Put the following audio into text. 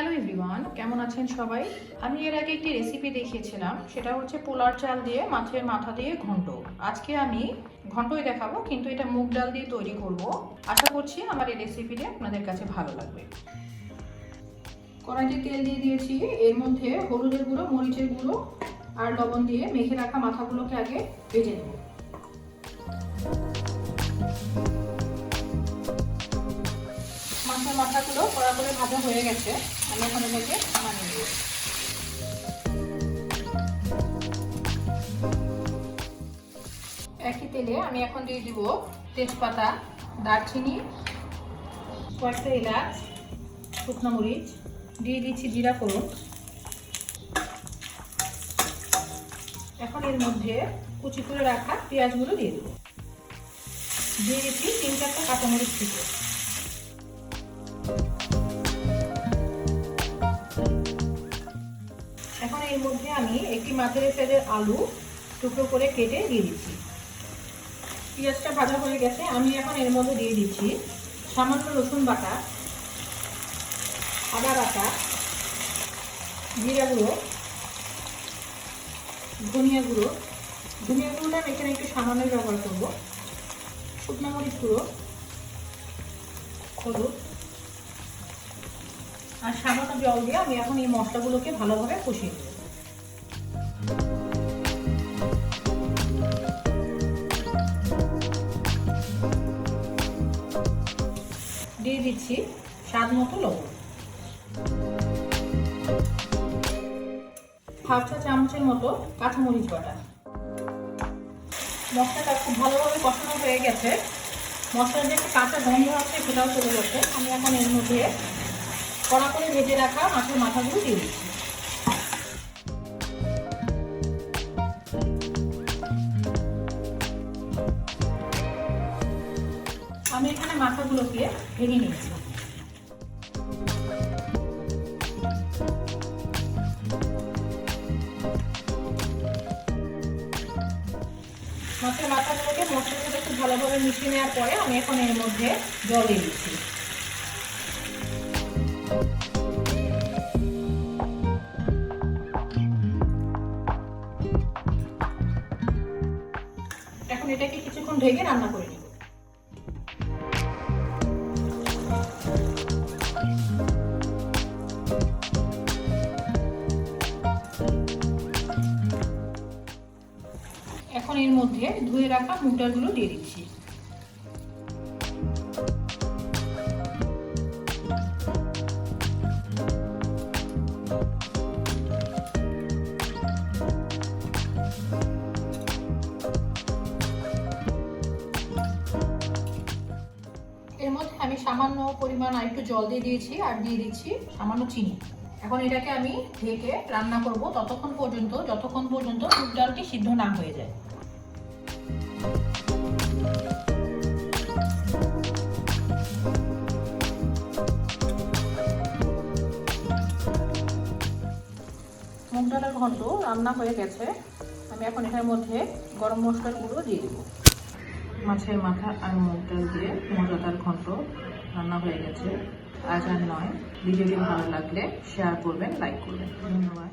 Hello everyone কেমন আছেন সবাই? আমি এর আগে একটি রেসিপি দেখিয়েছিলাম। সেটা হচ্ছে পোলার চাল দিয়ে, মাছের মাথা দিয়ে ঘন্ট। আজকে আমি ঘন্টই দেখাবো, কিন্তু এটা মুগ ডাল দিয়ে তৈরি করব। আশা করছি আমার এই রেসিপিটি আপনাদের কাছে ভালো লাগবে। কড়াইতে তেল দিয়ে দিয়েছি। এর মধ্যে হলুদের গুঁড়ো, মরিচের গুঁড়ো আর লবণ দিয়ে মেখে রাখা মাথাগুলোকে আগে ভেজে নেব। মাছের মাথাগুলো কড়া ভাজা হয়ে গেছে, আমি এখন এটাকে নামিয়ে নেব। একই তেলে আমি এখন দিয়ে দিব তেজপাতা, দারচিনি, কয়েকটা এলাচ, শুকনো মরিচ, দিয়ে দিচ্ছি জিরা ফোড়ন। এখন এর মধ্যে কুচি করে রাখা পেঁয়াজগুলো দিয়ে দেবো। দিয়ে দিচ্ছি তিন চারটা কাঁচামরিচ থেকে। মধ্যে আমি একটি মাঝারি সাইজের আলু টুকরো করে কেটে দিয়ে দিচ্ছি। পেঁয়াজটা ভাজা হয়ে গেছে, আমি এখন এর মধ্যে দিয়ে দিচ্ছি সামান্য রসুন বাটা, আদা বাটা, জিরা গুঁড়ো, ধনিয়া গুঁড়ো। ধনিয়া গুঁড়োটা আমি এখানে একটু সামান্য ব্যবহার করব। শুকনো মরিচ গুঁড়ো, হলুদ, আর সামান্য জল দিয়ে আমি এখন এই মশলাগুলোকে ভালোভাবে কষিয়ে নেব। দিয়ে দিচ্ছি স্বাদ মতো লবণ। হাফ চা চামচের মতো কাঁচামরিচ বাটা। মশলাটা খুব ভালোভাবে কষানো হয়ে গেছে। মশলার যে একটা কাঁচা গন্ধ আছে সেটাও চলে গেছে। আমি এখন এর মধ্যে কড়া করে ভেজে রাখা মাছের মাথাগুলো দিয়ে দিচ্ছি। আমি এখানে মাথাগুলোকে ভেঙে নিয়েছি। মাছের মাথাগুলোকে মশলার সাথে খুব ভালোভাবে মিশিয়ে নেওয়ার পরে আমি এখন এর মধ্যে জল দিয়ে দিচ্ছি। এখন এটাকে কিছুক্ষণ ঢেকে রান্না করে নেব। এখন এর মধ্যে ধুয়ে রাখা মুগ ডালগুলো দিয়ে দিচ্ছি। সামান্য পরিমাণ আর একটু জল দিয়ে দিয়েছি আর দিয়ে দিচ্ছি সামান্য চিনি। এখন এটাকে আমি ঢেকে রান্না করব ততক্ষণ পর্যন্ত, যতক্ষণ পর্যন্ত মুগ ডালটি সিদ্ধ না হয়ে যায়। মুগ ডালের ঘন্ট রান্না হয়ে গেছে। আমি এখন এটার মধ্যে গরম মশলার গুঁড়ো দিয়ে দেবো। মাছের মাথা আর মুগ ডাল দিয়ে মজাদার ঘন্ট রান্না হয়ে গেছে। আজ আর নয়। ভিডিওটি ভালো লাগলে শেয়ার করবেন লাইক করবেন। ধন্যবাদ।